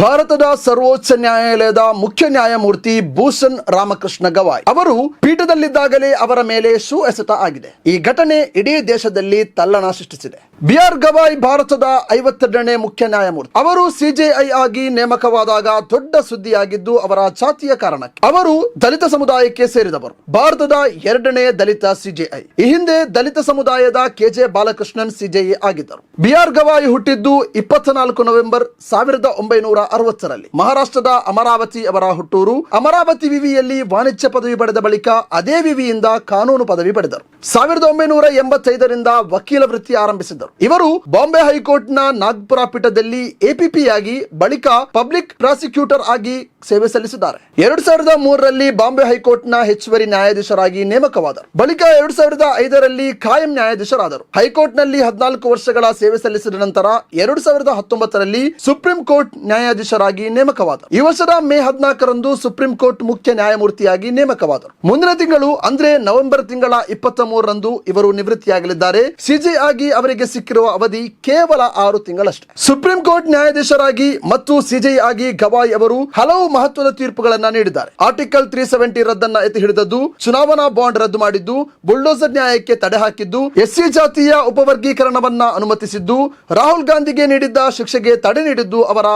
ಭಾರತದ ಸರ್ವೋಚ್ಚ ನ್ಯಾಯಾಲಯದ ಮುಖ್ಯ ನ್ಯಾಯಮೂರ್ತಿ ಭೂಷಣ್ ರಾಮಕೃಷ್ಣ ಗವಾಯ್ ಅವರು ಪೀಠದಲ್ಲಿದ್ದಾಗಲೇ ಅವರ ಮೇಲೆ ಶೂ ಎಸೆತ ಆಗಿದೆ. ಈ ಘಟನೆ ಇಡೀ ದೇಶದಲ್ಲಿ ತಲ್ಲಣ ಸೃಷ್ಟಿಸಿದೆ. ಬಿಆರ್ ಗವಾಯ್ ಭಾರತದ ಐವತ್ತೆರಡನೇ ಮುಖ್ಯ ನ್ಯಾಯಮೂರ್ತಿ. ಅವರು ಸಿಜೆಐ ಆಗಿ ನೇಮಕವಾದಾಗ ದೊಡ್ಡ ಸುದ್ದಿಯಾಗಿದ್ದು ಅವರ ಜಾತಿಯ ಕಾರಣಕ್ಕೆ. ಅವರು ದಲಿತ ಸಮುದಾಯಕ್ಕೆ ಸೇರಿದವರು. ಭಾರತದ ಎರಡನೇ ದಲಿತ ಸಿಜೆಐ ಈ ಹಿಂದೆ ದಲಿತ ಸಮುದಾಯದ ಕೆಜೆ ಬಾಲಕೃಷ್ಣನ್ ಸಿಜೆಐ ಆಗಿದ್ದರು. ಬಿಆರ್ ಗವಾಯ್ ಹುಟ್ಟಿದ್ದು ಇಪ್ಪತ್ನಾಲ್ಕು ನವೆಂಬರ್ ಸಾವಿರದ ಒಂಬೈನೂರ ಅರವತ್ತರಲ್ಲಿ ಮಹಾರಾಷ್ಟ್ರದ ಅಮರಾವತಿ ಅವರ ಹುಟ್ಟೂರು ಅಮರಾವತಿ ವಿವಿಯಲ್ಲಿ ವಾಣಿಜ್ಯ ಪದವಿ ಪಡೆದ ಬಳಿಕ ಅದೇ ವಿವಿಯಿಂದ ಕಾನೂನು ಪದವಿ ಪಡೆದರು. ಸಾವಿರದ ಒಂಬೈನೂರ ಎಂಬತ್ತೈದರಿಂದ ವಕೀಲ ವೃತ್ತಿ ಆರಂಭಿಸಿದರು ಇವರು ಬಾಂಬೆ ಹೈಕೋರ್ಟ್ನ ನಾಗ್ಪುರ ಪೀಠದಲ್ಲಿ ಎಪಿಪಿ ಆಗಿ ಬಳಿಕ ಪಬ್ಲಿಕ್ ಪ್ರಾಸಿಕ್ಯೂಟರ್ ಆಗಿ ಸೇವೆ ಸಲ್ಲಿಸಿದ್ದಾರೆ. ಎರಡ್ ಸಾವಿರದ ಮೂರರಲ್ಲಿ ಬಾಂಬೆ ಹೈಕೋರ್ಟ್ನ ಹೆಚ್ಚುವರಿ ನ್ಯಾಯಾಧೀಶರಾಗಿ ನೇಮಕವಾದರು. ಬಳಿಕ ಎರಡು ಸಾವಿರದ ಐದರಲ್ಲಿ ಕಾಯಂ ನ್ಯಾಯಾಧೀಶರಾದರು. ಹೈಕೋರ್ಟ್ನಲ್ಲಿ ಹದಿನಾಲ್ಕು ವರ್ಷಗಳ ಸೇವೆ ಸಲ್ಲಿಸಿದ ನಂತರ ಎರಡು ಸಾವಿರದ ಹತ್ತೊಂಬತ್ತರಲ್ಲಿ ಸುಪ್ರೀಂ ಕೋರ್ಟ್ ನ್ಯಾಯಾಧೀಶರಾಗಿ ನೇಮಕವಾದರು. ಈ ವರ್ಷದ ಮೇ ಹದಿನಾಲ್ಕರಂದು ಸುಪ್ರೀಂ ಕೋರ್ಟ್ ಮುಖ್ಯ ನ್ಯಾಯಮೂರ್ತಿಯಾಗಿ ನೇಮಕವಾದರು. ಮುಂದಿನ ತಿಂಗಳು, ಅಂದ್ರೆ ನವೆಂಬರ್ ತಿಂಗಳ ಇಪ್ಪತ್ತ ಮೂರರಂದು ಇವರು ನಿವೃತ್ತಿಯಾಗಲಿದ್ದಾರೆ. ಸಿಜೆ ಆಗಿ ಅವರಿಗೆ ಸಿಕ್ಕಿರುವ ಅವಧಿ ಕೇವಲ ಆರು ತಿಂಗಳಷ್ಟೇ. ಸುಪ್ರೀಂ ಕೋರ್ಟ್ ನ್ಯಾಯಾಧೀಶರಾಗಿ ಮತ್ತು ಸಿಜೆ ಆಗಿ ಗವಾಯ್ ಅವರು ಹಲವು ಮಹತ್ವದ ತೀರ್ಪುಗಳನ್ನ ನೀಡಿದ್ದಾರೆ. ಆರ್ಟಿಕಲ್ ತ್ರೀ ಸೆವೆಂಟಿ ರದ್ದನ್ನ ಎತ್ತಿ ಹಿಡಿದದ್ದು, ಚುನಾವಣಾ ಬಾಂಡ್ ರದ್ದು ಮಾಡಿದ್ದು, ಬುಲ್ಡೋಸರ್ ನ್ಯಾಯಕ್ಕೆ ತಡೆ ಹಾಕಿದ್ದು, ಎಸ್ಸಿ ಜಾತಿಯ ಉಪವರ್ಗೀಕರಣವನ್ನ ಅನುಮತಿಸಿದ್ದು, ರಾಹುಲ್ ಗಾಂಧಿಗೆ ನೀಡಿದ್ದ ಶಿಕ್ಷೆಗೆ ತಡೆ ನೀಡಿದ್ದು ಅವರ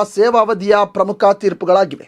ಸೇವಾವಧಿಯ ಪ್ರಮುಖ ತೀರ್ಪುಗಳಾಗಿವೆ.